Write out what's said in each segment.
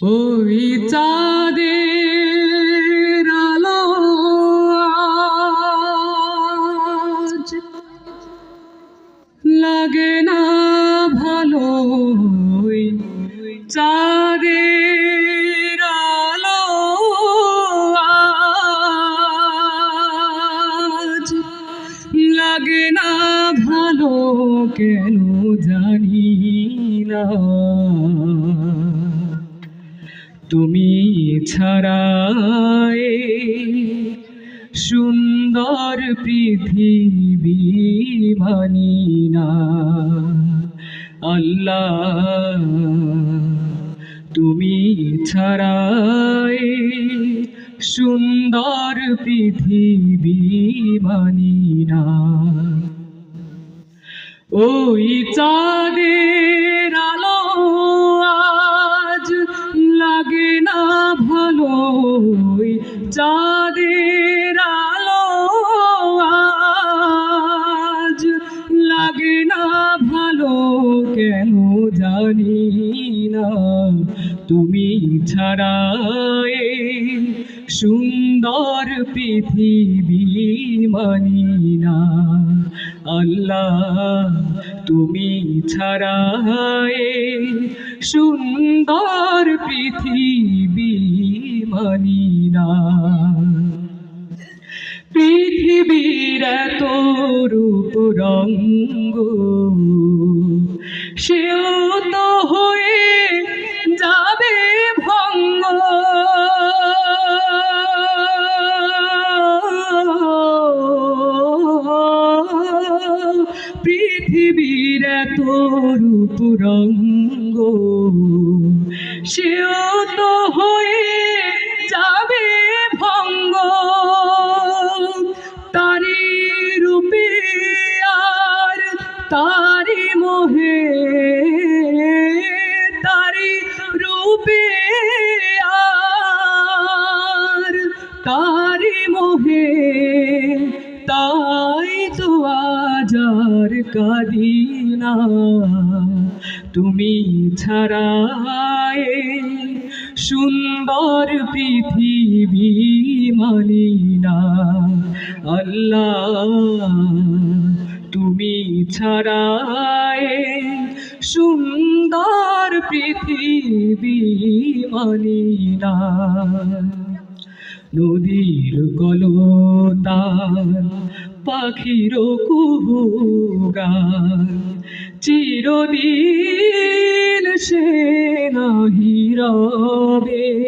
ওই আজ লাগে না ভালো আজ লাগে না ভালো কেন জানি না। তুমি ছাড়াই সুন্দর পৃথিবী মানি না। আল্লাহ, তুমি ছাড়াই সুন্দর পৃথিবী মানি না। ওই চাঁদের তুমি ছাড়া এই সুন্দর পৃথিবী মানি না। আল্লাহ, তুমি ছাড়া এই সুন্দর পৃথিবী মানি না। পৃথিবীর এত রূপ রঙ্গ, সেও পৃথিবীর এত রূপ রঙ্গ, সেও তো হয়ে যাবে ভঙ্গ। তারি রূপে আর তারি মোহে তারি রূপে আর তারি মোহে, তাই তো আজার কাদিনা, তুমি ছাড়াই সুন্দর পৃথিবী মানি না আল্লাহ, তুমি ছাড়াই সুন্দর পৃথিবী মানি না নদীর কলতান পাখির কুহুগান চিরদিন সে নাহি রবে।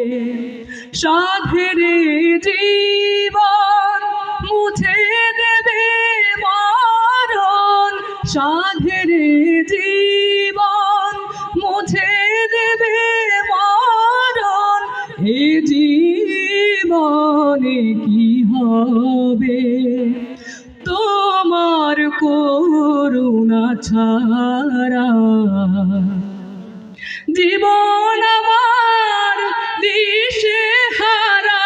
সাধের জীবন হবে। তোমার করুণা ছাড়া জীবন আমার দিশে হারা।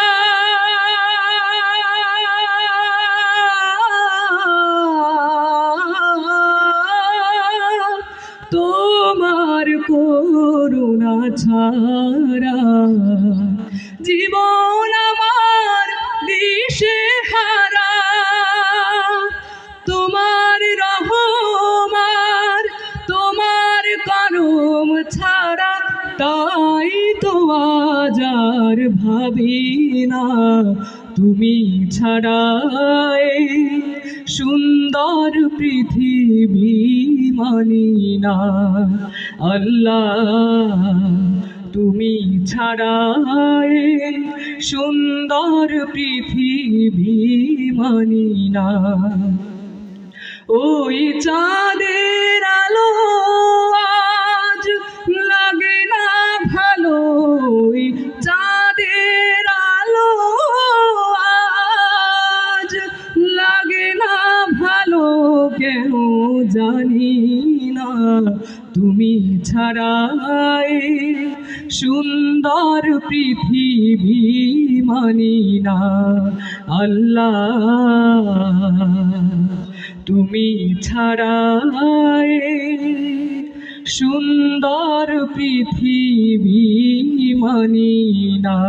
তোমার করুণা ছাড়া জীবন তাই তো আজার ভাবি না। তুমি ছাড়াই সুন্দর পৃথিবী মানি না। আল্লাহ, তুমি ছাড়াই সুন্দর পৃথিবী মানি না। ওই চাঁদের আলো কেন জানি না, তুমি ছাড়াই সুন্দর পৃথিবী মানি না। আল্লাহ, তুমি ছাড়াই সুন্দর পৃথিবী মানি না।